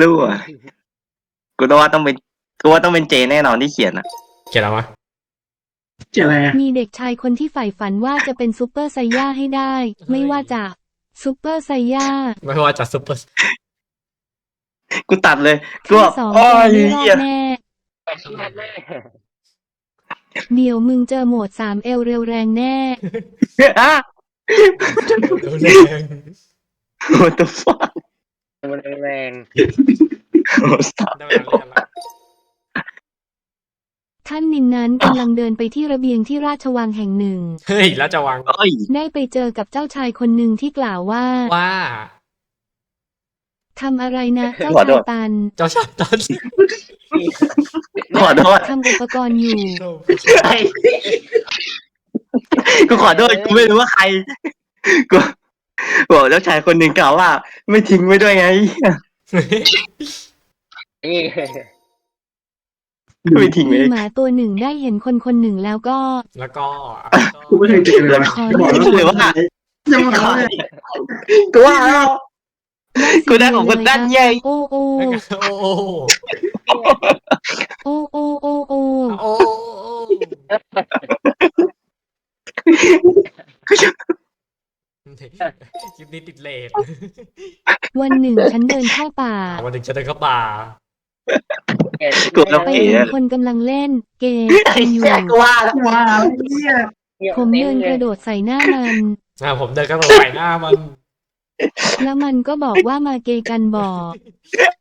รั่วกูต้องว่าต้องเป็นกูว่าต้องเป็นเจแน่นอนที่เขียนอะ เขียนอะไรวะเจ๋อะไรอะมีเด็กชายคนที่ใฝ่ฝันว่าจะเป็นซูเปอร์ไซย่าให้ได้ ไม่ว่าจะซูเปอร์ไซย่าไม่ว่าจะซุปเปอร์กูตัดเลยกูที่แบบสองโอ้แกยไม่รอเหี้ยดแน่เดี๋ยวมึงเจอโหมดสามเอลเร็วแรงแน่อะแรง What the fuck มันแรง Oh, stop ได้เวลาเรียนแล้วท่านนินนั้นกำลังเดินไปที่ระเบียงที่ราชวังแห่งหนึ่ง เฮ้ยแล้วจะวางเอ้ยได้ไปเจอกับเจ้าชายคนหนึ่งที่กล่าวว่าว่าทำอะไรนะ เจ้าขอโทชายษตันเจ้าชายตันขอโทษทำอุปกรณ์อยู่ ไอ้กูขอโทษกูไม่รู้ว่าใครกู บอกแล้วชายคนหนึ่งกล่าวว่า ไม่ทิ้งไว้ด้วยไงนี่ไม่ทิ้งมีไว้หมาตัวหนึ่งได้เห็นคนคนหนึ่งแล้วก็ แล้วก็กูไม่เคยเจอเลยว่ะขอจะบอกดูแล้วหรือว่าจะบอกแล้วเลยกูว่าแล้วกูได้ของคนด้านใหญ่โอ้โอ้โอ้โหโอ้โอ้โอ้โอ้ โอ้คลิปนี้ติดเลทวันหนึ่งฉันเดินเข้าป่า วันหนึ่งจะเดินเข้าป่ากูต้องไปเอ๋เห็นคนกำลังเล่น เกมไอ้อยู่เหี้ยกูว่าแล้วว้าวเนี่ยผมเดินกระโดดใส่หน้ามัน อ่าผมเดินเข้าไปใส่หน้ามัน แล้วมันก็บอกว่ามาเกย์กันบอก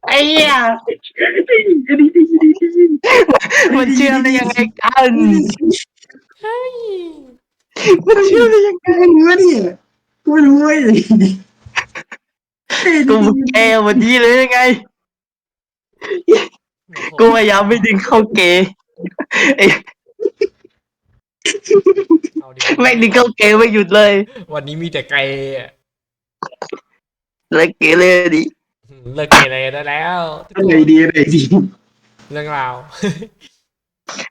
ไอ้เหี้ยมันเชื่อมได้ยังไงกันมันเชื่อมได้ยังไงกูรู้เนี่ย กูรู้เว้ยกูแกวันนี้เลยยังไง กูพยายามไม่ดึงเข้าเกย์ไอ้เอาดิไม่ดึงเข้าเกย์ไม่หยุดเลย วันนี้มีแต่ไกลอะเลยเกย์เลยดิเลิกเกเรได้แล้วทุกอะไรดีอะไรดีเรื่องราว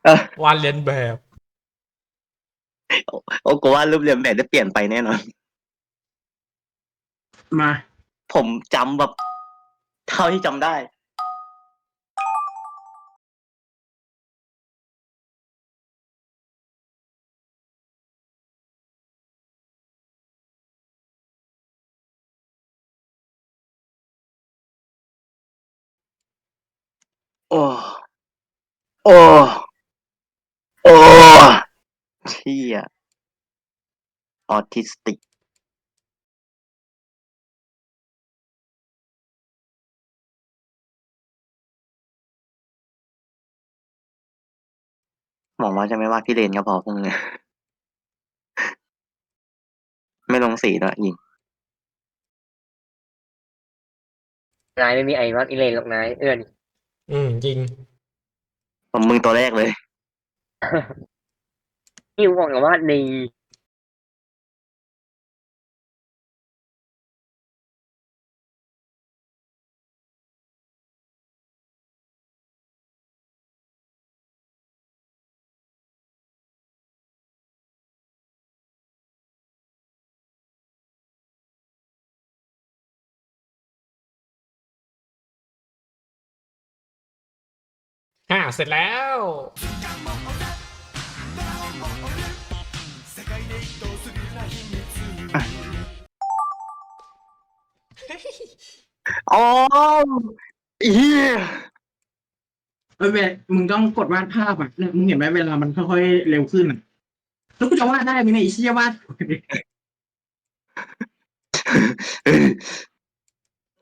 เออวานเรียนแบบ โอ้กูว่ารูปเรียนแบบจะเปลี่ยนไปแน่นอน มา ผมจำแบบเท่าที่จำได้ โอ้ โอ้ โอ้เชี่ยออทิสติก หวังว่าจะไม่ว่าพี่เลนก็พอพรุ่งนี้ไม่ลงสีด้วยยิงนายไม่มีไอ้วัดอิเลนหรอกนายเอื้อนอืมจริง ผมมึงตัวแรกเลย นี่บอกกับว่าใน ฮ่าเสร็จแล้ว อ๋อเฮียเอ้ยเว้ยมึงต้องกดวาดภาพอะเนี่ยมึงเห็นไหมเวลามันค่อยๆเร็วขึ้นอะแล้วกูจะวาดได้ไหมเนี่ยไอ้เชี่ยวาด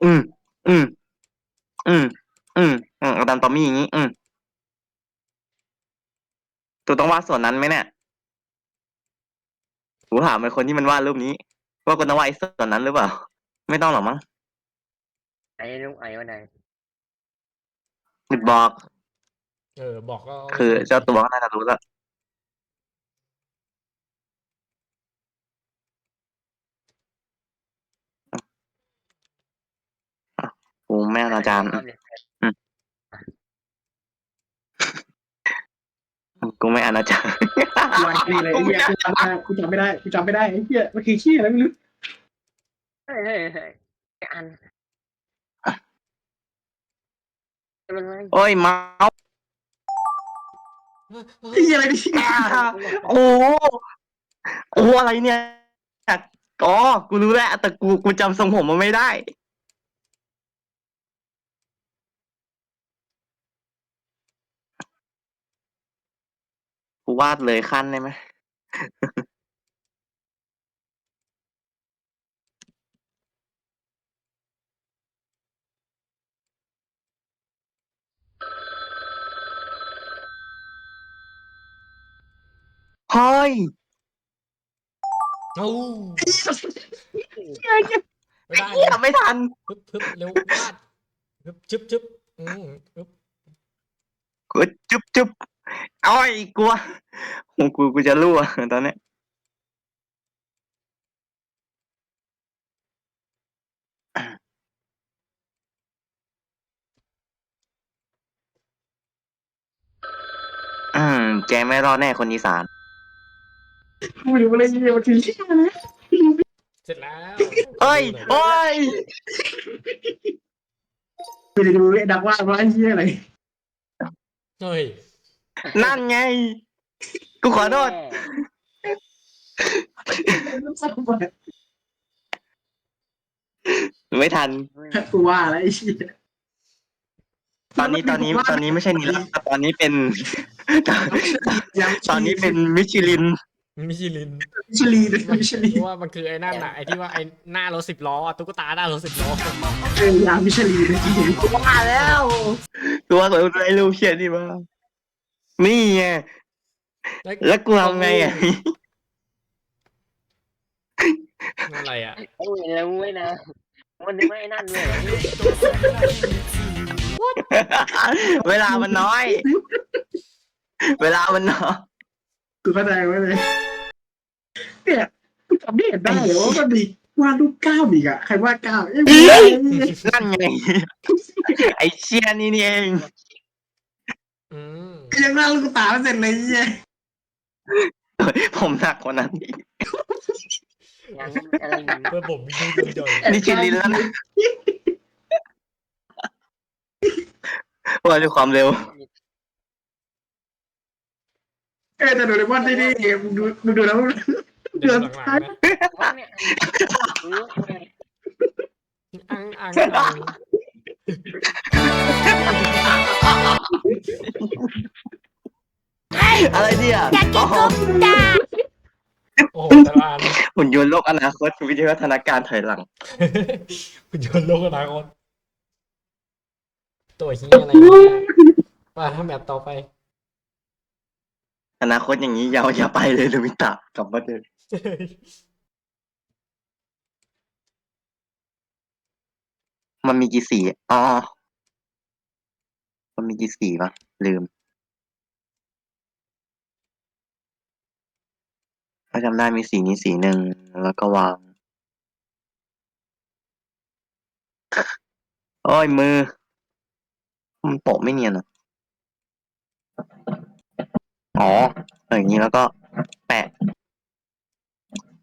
อืม อืม อืม อืมอืมเอาตามตอมมี่อย่างนี้ อืม ตัวต้องวาดส่วนนั้นไหมเนี่ยกูถามไอ้คนที่มันวาดรูปนี้ ว่ากูต้องวาดไอ้ส่วนนั้นหรือเปล่า ไม่ต้องหรอกมั้งไอ้ลูกไอ้ว่านายหยุดบอก เออ บอกก็คือเจ้าตัวก็น่าจะรู้แล้วกูแม่งอาจารย์ กูไม่อนาจารวาดดีเลยไอ้เหี้ยกูจำไม่ได้กูจำไม่ได้กูจำไม่ได้ไอ้เหี้ยมันคือเชี่ยอะไรไม่รู้เฮ้ยเฮ้ยเฮ้ยอันไม่เป็นไรโอ้ยเมาส์ไอ้เหี้ยอะไรเนี่ยอ่าโอ้โหโอ้โหอะไรเนี่ยอ๋อกูรู้แล้วแต่กูกูจำทรงผมมันไม่ได้ กูวาดเลยขั้นได้ไหมเฮ้ยโอ้ไม่ไอ้ได้เหี้ยไม่ทันฮึบฮึบเร็ววาดฮึบชึบชึบอืมฮึบกูจุ๊บจุ๊บ เอ้อยกลัวกูกูกูจะรั่วตอนเนี้ยอืมแกไม่รอดแน่คนอีสานกูไม่รู้อะไรเนี่ยมันคือเหี้ยอะไรเสร็จแล้วเอ้ยโอ้ยไม่ได้ดูเลยดักว่าว่าไอ้เหี้ยอะไรเฮ้ย นั่นไง กูขอโทษไม่ทัน กูว่าแล้วไอ้เหี้ยตอนนี้ตอนนี้ตอนนี้ไม่ใช่นิลาตอนนี้เป็นยังตอนนี้เป็นมิชลิน มิชลิน มิชลีนมิชลีเพราะว่ามันคือไอ้นั่นน่ะไอ้ที่ว่าไอ้หน้ารถสิบล้ออะตุ๊กตาหน้ารถสิบล้อเออยางมิชลีนจริงว่าแล้วตัวสวยไอ้รูปเขียนนี่มา นี่ไงแล้วกูทำไงอะอะไรอะโอ้ยแล้วเว้ยนะมันนึกว่าไอ้นั่นเลยเวลามันน้อย เวลามันน้อยกูเข้าใจไว้เลยเนี่ยกูจำไม่เห็นได้เลยว่ามันมีวาดรูปก้าวอีกอะใครวาดก้าวเอ้ยนั่นไงไอ้เชียนี่นี่เองอืม ยังวาดลูกตาไม่เสร็จเลยเนี่ยผมหนักกว่านั้นอีกยังอะไรอยู่เพื่อผมมีดูดีหน่อยนี่ชิลินแล้วนะว่าด้วยความเร็ว เออแต่โดเรมอนที่นี่มึงดูมึงดูแล้วมึงเดี๋ยวหลังๆนะว่าเนี่ยเอออังอังอัง อะไรเนี่ยอ๋อโอ้โหแต่ละอันหุ่นยนต์โลกอนาคตวิทยาวัฒนาการถอยหลัง คุณโยนโลกอนาคตตัวเฮียอะไรเนี่ยมาทำแบบต่อไป อนาคตอย่างนี้อยาวอย่าไปเลยลูมิตะกลับมาเถอะมันมีกี่สีอ๋อมันมีกี่สีวะลืม ถ้าจำได้มีสีนี้สีหนึ่งแล้วก็วาง โอ้ยมือ มันโปะไม่เนียนอะ อ๋ออย่างนี้แล้วก็แปะ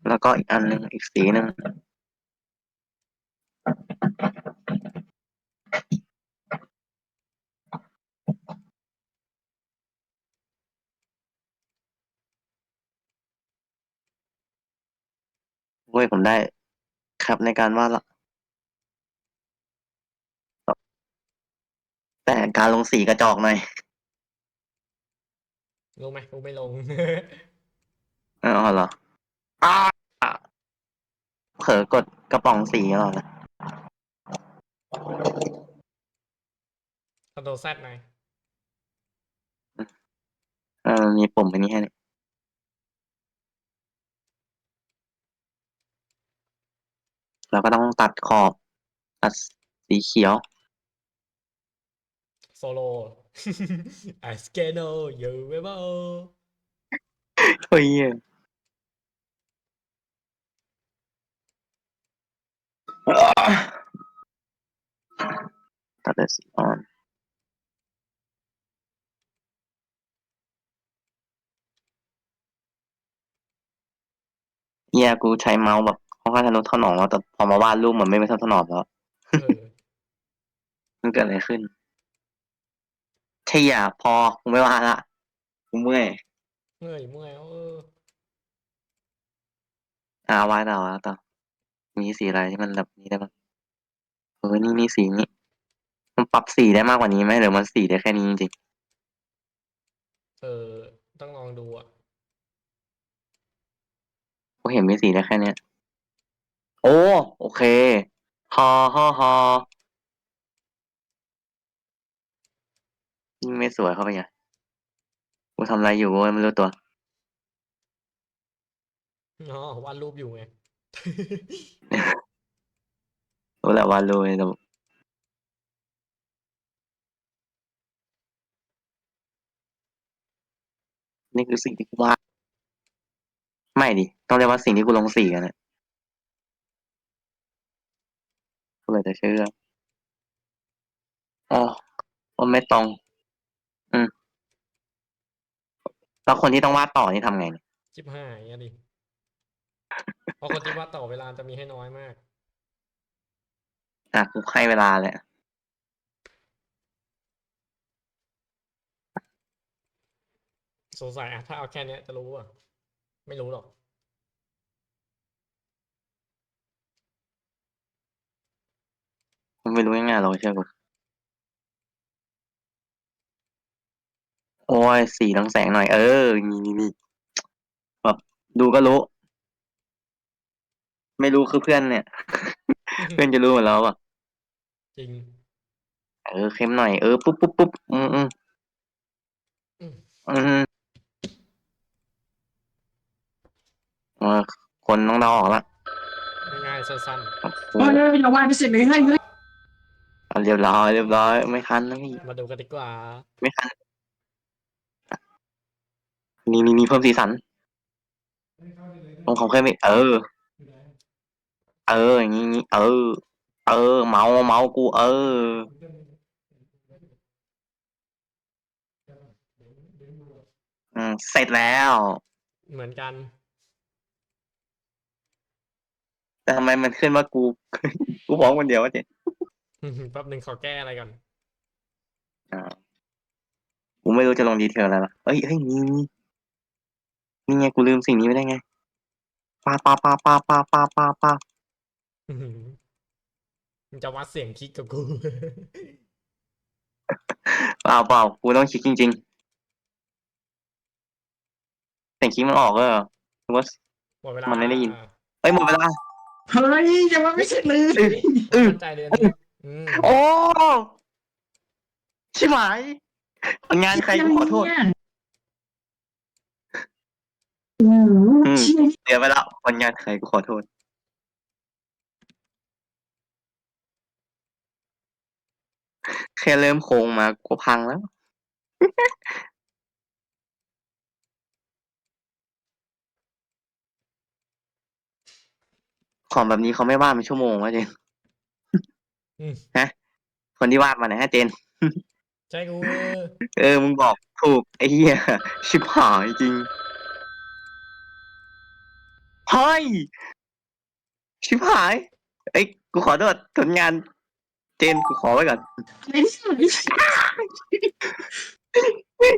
แล้วก็อีกอันหนึ่งอีกสีหนึ่ง ผมได้ ครับในการวาดละแต่การลงสีกระจอกหน่อยลงไหมลงไม่ลง อ๋อเหรออ้าเผลอกดกระป๋องสีเหรอนะคอนโทรแซดหน่อย เออมีปุ่มอันนี้ให้เนี่ย เราก็ต้องตัดขอบตัดสีเขียว โซโล่ I scan all you ever เฮ้ยตัดแต่สีอ่อนเฮียกูใช้เมาส์แบบ ค่อนข้างทะนุถนอมแล้วแต่พอมาวาดรูปเหมือนไม่เป็นทะนุถนอมแล้วเออมันเกิดอะไรขึ้นเชี่ยพอกูไม่ว่าละกูเมื่อยเมื่อยเมื่อยเอออ่าวายต่อวายต่อมีสีอะไรที่มันแบบนี้ได้บ้างเออนี่นี่สีนี้มันปรับสีได้มากกว่านี้ไหมหรือมันสีได้แค่นี้จริงเออ ต้องลองดูอะ ๆกูเห็นมีสีได้แค่เนี้ย โอ้ โอเคฮอฮอฮอยิ่งไม่สวยเข้าไปไงกูทำอะไรอยู่กูไม่รู้ตัว อ๋อวาดรูปอยู่ไง รู้แหละว่ารู้แต่นี่คือสิ่งที่กูวาดไม่ดิ ต้องเรียกว่าสิ่งที่กูลงสีกันนะก็ เลยจะเชื่ออ๋อว่าไม่ตรง อืมแล้วคนที่ต้องวาดต่อนี่ทำไงเนี่ยชิบหายอะดิ เพราะคนที่วาดต่อเวลาจะมีให้น้อยมาก อะกูให้เวลาเลยสงสัยอะถ้าเอาแค่เนี้ยจะรู้อะ ไม่รู้หรอก มันไม่รู้ยังไงเราเชื่อกูโอ้ยสีต้องแสงหน่อย เออนี่นี่นี่แบบดูก็รู้ ไม่รู้คือเพื่อนเนี่ย เพื่อนจะรู้หมดแล้วอะ จริง เออเข้มหน่อย เออปุ๊บปุ๊บปุ๊บอืมอืมอืมอืมเออคนต้องเดาออกละ ง่ายๆสั้นโอ้โหโอ้ยอย่าวาดไปเสร็จเลยให้เฮ้ย เอาเรียบร้อยเรียบร้อยไม่คันนะพี่ๆมาดูกันดีกว่า ไม่คันนี่นี่นี่เพิ่มสีสันของเขาเคยไม่เออ เอออย่างงี้งี้เออ เออ เมาเมากู เอออืมเสร็จแล้ว เหมือนกัน แต่ทำไมมันขึ้นว่ากู กูฟ้องคนเดียววะเจ๊ แป๊บหนึ่งขอแก้อะไรก่อนอ่ากูไม่รู้จะลงดีเทลอะไรละเอ้ยเฮ้ยนี่นี่นี่ไงกูลืมสิ่งนี้ไม่ได้ไงปาปาปาปาปาปาปาปามึงจะวัดเสียงคลิกกับกูเปล่าเปล่ากูต้องคิดจริงๆแต่งคิดมันออกเออว่าหมดเวลามันไม่ได้ยินเอ้ยหมดเวลาเฮ้ยอย่าวาดไม่เสร็จเลย เออมั่นใจเลย อันนี้อืมโอ้ชิบหายผลงานใครกูขอโทษโอ้โหอืมเชี่ยเสียไปแล้วผลงานใครกูขอโทษ แค่เริ่มโค้งมากูพังแล้ว ของแบบนี้เขาไม่วาดเป็นชั่วโมงวะเจนอืม ฮะ คนที่วาดมาไหนฮะเจน ใช่กูเออ มึงบอกถูกไอ้เหี้ยชิบหายจริงเฮ้ยชิบหายเอ้ยกูขอโทษผลงาน เจนกูขอไว้ก่อนไอ้สัส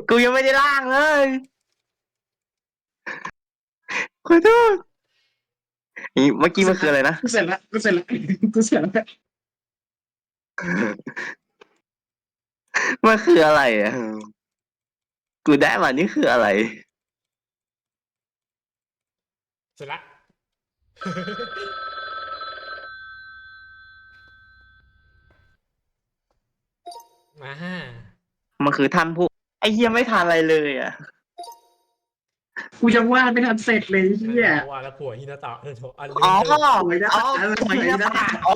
กูยังไม่ได้ล่างเลยขอโทษนี่เมื่อกี้มันคืออะไรนะ กูเสร็จละกูเสร็จละกูเสร็จละ มันคืออะไรอะ กูได้มานี่คืออะไร เสร็จละ มา มันคือท่านผู้ไอ้เหี้ยไม่ทานอะไรเลยอะ กูจะวาดไม่ทันเสร็จเลยเฮียว่าแล้วผัวฮินาตะเออโถอันลือ๋อมเติมสวยนะอ๋อสวยนะอ๋อ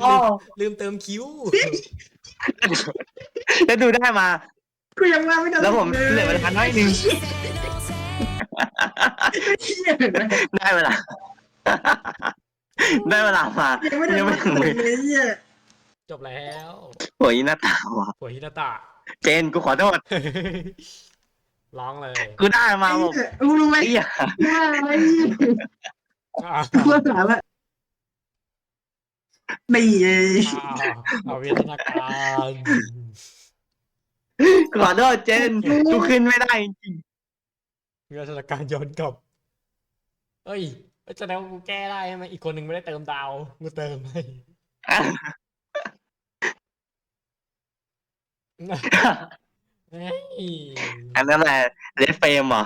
ลืมเติมคิ้วแล้วดูได้มา กูยังวาดไม่ทันแล้วผมเหลือเวลาน้อยหนึ่งเฮียเห็นไหมได้เวลา ได้เวลามายังไม่ได้ยังวาไม่ดถึงเสเลร็ยจเลยเฮียจบแล้วโอ้ยหน้าตาว่ะผัวฮินาตะเจนกูขอโทษ ร้องเลยกูได้มาไอ้บอกเหี้ยกูรู้ไหมไอ้เหี้ยว่าอะไรอ้าวกูสาละนี่ไงอ้าวเอาวิทยาการกขอโทษเจนกูขึ้นไม่ได้จริงมีสถานการณ์ย้อนกลับ เอ้ยแสดงว่ากูแก้ได้ใช่ไหมอีกคนหนึ่งไม่ได้เติมดาวกูเติมให้ๆ เฮ้ยอันนั้นแหละเลดเฟรมเหรอ